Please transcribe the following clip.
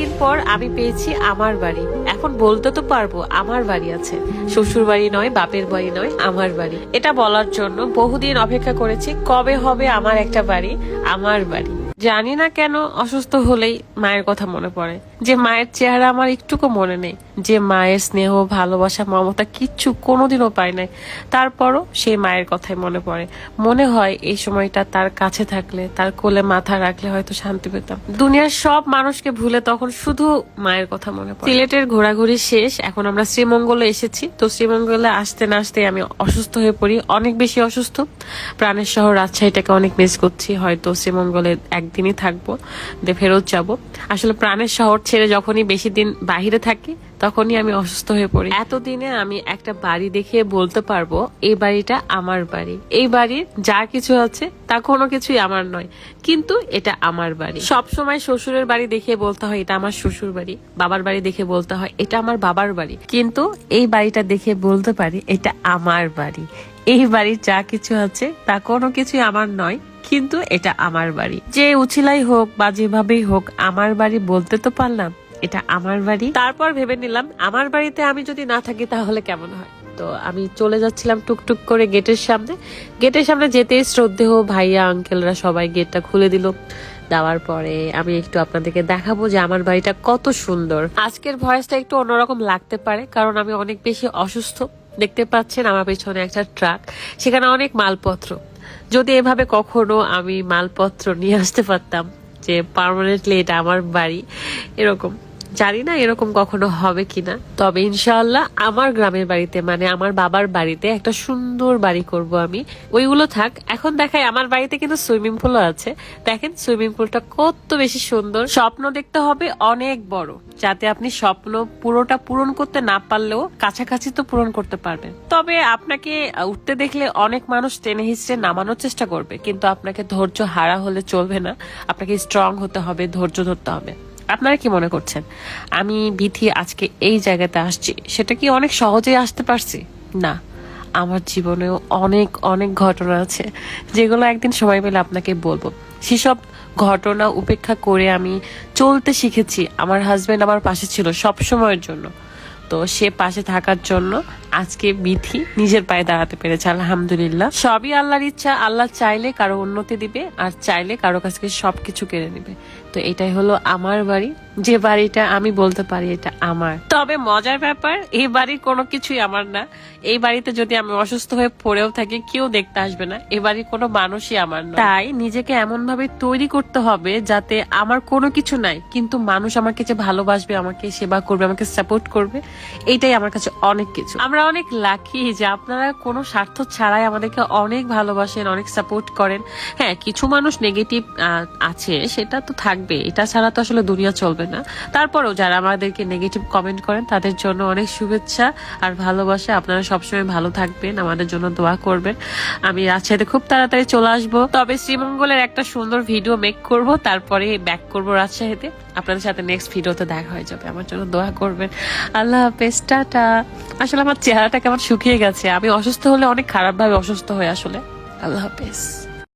দিন পর আমি পেয়েছি আমার বাড়ি। এখন বলতে তো পারব আমার বাড়ি আছে। শ্বশুর বাড়ি নয়, বাপের বাড়ি নয়, আমার বাড়ি। এটা বলার জন্য বহুদিন অপেক্ষা করেছি, কবে হবে আমার একটা বাড়ি, আমার বাড়ি। জানি না কেন অসুস্থ হলেই মায়ের কথা মনে পড়ে। যে মায়ের চেহারা আমার একটুকু মনে নেই। যে মায়ের স্নেহ, ভালোবাসা, মমতা কিচ্ছু কোনোদিনও পাই নাই। তারপরও সেই মায়ের কথাই মনে পড়ে। মনে হয় এই সময়টা তার কাছে থাকলে, তার কোলে মাথা রাখলে হয়তো শান্তি পেতাম। দুনিয়ার সব মানুষকে ভুলে তখন শুধু মায়ের কথা মনে পড়ে। সিলেটের ঘোরাঘুরি শেষ, এখন আমরা শ্রীমঙ্গলে এসেছি। তো শ্রীমঙ্গলে আসতে না আসতে আমি অসুস্থ হয়ে পড়ি, অনেক বেশি অসুস্থ। প্রাণের শহর রাজশাহীটাকে অনেক মিস করছি, হয়তো শ্রীমঙ্গলে একদিনই থাকব ফেরত যাব। আসলে প্রাণের শহর ছেড়ে যখনই বেশি দিন বাহিরে থাকি তখনই আমি অসুস্থ হয়ে পড়ি। এতদিনে আমি একটা বাড়ি দেখিয়ে বলতে পারব, এই বাড়িটা আমার বাড়ি। এই বাড়ির যা কিছু আছে, তা কোনো কিছুই আমার নয়। কিন্তু এটা আমার বাড়ি। সব সময় শ্বশুরের বাড়ি দেখে বলতে হয়, এটা আমার শ্বশুর বাড়ি। বাবার বাড়ি দেখে বলতে হয়, এটা আমার বাবার বাড়ি। কিন্তু এই বাড়িটা দেখে বলতে পারি, এটা আমার বাড়ি। এই বাড়ির যা কিছু আছে, তা কোনো কিছুই আমার নয়, কিন্তু এটা আমার বাড়ি। যে উছিলাই হোক বা যেভাবেই হোক, আমার বাড়ি বলতে তো পারলাম এটা আমার বাড়ি। তারপর ভেবে নিলাম, আমার বাড়িতে আমি যদি না থাকি তাহলে কেমন হয়? তো আমি চলে যাচ্ছিলাম টুকটুক করে গেটের সামনে। গেটের সামনে যেতেই শ্রদ্ধেয় ভাইয়া, আঙ্কেলরা সবাই গেটটা খুলে দিল। দেওয়ার পরে আমি একটু আপনাদেরকে দেখাবো যে আমার বাড়িটা কত সুন্দর। আজকের ভয়েসটা একটু অন্যরকম লাগতে পারে, কারণ আমি অনেক বেশি অসুস্থ। দেখতে পাচ্ছেন আমার পেছনে একটা ট্রাক, সেখানে অনেক মালপত্র। যদি এভাবে কখনো আমি মালপত্র নিয়ে আসতে পারতাম যে পার্মানেন্টলি এটা আমার বাড়ি, এরকম। জানি না এরকম কখনো হবে কিনা। তবে ইনশাআল্লাহ আমার গ্রামের বাড়িতে মানে আমার বাবার বাড়িতে একটা সুন্দর বাড়ি করব আমি। ওইগুলো থাক। এখন দেখাই, আমার বাড়িতে কিন্তু সুইমিং পুলও আছে। দেখেন সুইমিং পুলটা কত বেশি সুন্দর। স্বপ্ন দেখতে হবে অনেক বড়, যাতে আপনি স্বপ্ন পুরোটা পূরণ করতে না পারলেও কাছাকাছি তো পূরণ করতে পারবেন। তবে আপনাকে উঠতে দেখলে অনেক মানুষ টেনে হিসড়ে নামানোর চেষ্টা করবে, কিন্তু আপনাকে ধৈর্য হারা হলে চলবে না। আপনাকে স্ট্রং হতে হবে, ধৈর্য ধরতে হবে। আপনারা কি মনে করছেন? আমি বিথি আজকে এই জায়গাতে আসছি, সেটা কি অনেক সহজেই আসতে পারছি? না। আমার জীবনেও অনেক অনেক ঘটনা আছে, যেগুলো একদিন সময় পেলে আপনাকে বলব। সেসব ঘটনা উপেক্ষা করে আমি চলতে শিখেছি। আমার হাজব্যান্ড আমার পাশে ছিল সব সময়ের জন্য। তো সে পাশে থাকার জন্য আজকে বিথি নিজের পায়ে দাঁড়াতে পেরেছে, আলহামদুলিল্লাহ। সবই আল্লাহর ইচ্ছা, আল্লাহ চাইলে কারও উন্নতি দিবে, আর চাইলে কারও কাছ থেকে সবকিছু কেড়ে নিবে। তো এটাই হলো আমার বাড়ি যে বাড়িটা আমি বলতে পারি এটা আমার। তবে মজার ব্যাপার, এই বাড়ির কোনো কিছুই আমার না। এই বাড়িতে যদি আমি অসুস্থ হয়ে পড়েও থাকি, কেউ দেখতে আসবে না। এ বাড়ির কোনো মানুষই আমার না তাই নিজেকে এমন ভাবে তৈরি করতে হবে যাতে আমার কোনো কিছু নাই, কিন্তু মানুষ আমাকে যে ভালোবাসবে, আমাকে সেবা করবে, আমাকে সাপোর্ট করবে এইটাই আমার কাছে অনেক কিছু। আমরা অনেক লাকি যে আপনারা কোনো স্বার্থ ছাড়াই আমাদেরকে অনেক ভালোবাসেন, অনেক সাপোর্ট করেন। হ্যাঁ কিছু মানুষ নেগেটিভ আছে, সেটা তো থাকবে এটা ছাড়া তো আসলে দুনিয়া চলবে তারপরেও যারা আমাদেরকে নেগেটিভ কমেন্ট করেন, তাদের জন্য অনেক শুভেচ্ছা আর ভালোবাসা। আপনারা সবসময় ভালো থাকবেন, আমাদের জন্য দোয়া করবেন। আমি রাজশাহীতে খুব তাড়াতাড়ি চলে আসব। তবে শ্রীমঙ্গলের একটা সুন্দর ভিডিও মেক করব, তারপরে ব্যাক করব রাজশাহীতে আপনাদের সাথে নেক্সট ভিডিওতে দেখা হয়ে যাবে। আমার জন্য দোয়া করবেন। আল্লাহ হাফেজ আসলে আমার চেহারাটা কেমন শুকিয়ে গেছে। আমি অসুস্থ হলে অনেক খারাপ ভাবে অসুস্থ হয়ে আসলে। আল্লাহ হাফেজ।